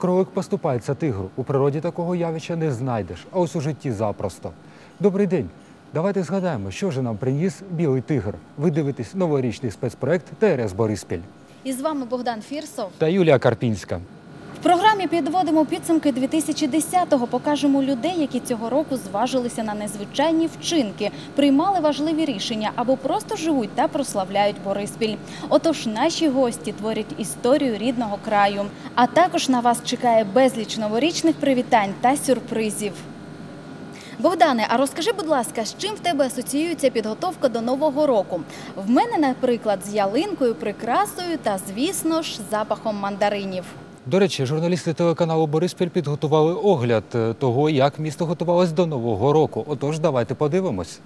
Кролик поступається тигру. У природі такого явища не знайдеш, а ось у житті запросто. Добрий день. Давайте згадаємо, що же нам приніс білий тигр. Ви дивитесь новорічний спецпроект ТРС Бориспіль І з вами Богдан Фірсов. та Юлія Карпінська. В програмі підводимо підсумки 2010-го. Покажемо людей, які цього року зважилися на незвичайні вчинки, приймали важливі рішення або просто живуть та прославляють Бориспіль. Отож, наші гості творять історію рідного краю. А також на вас чекає безліч новорічних привітань та сюрпризів. Богдане, а розкажи, будь ласка, з чим в тебе асоціюється підготовка до нового року? В мене, наприклад, з ялинкою, прикрасою та, звісно ж, запахом мандаринів. До речі, журналісти телеканалу Бориспіль підготували огляд е, того, як місто готувалось до нового року. Отож, давайте подивимось.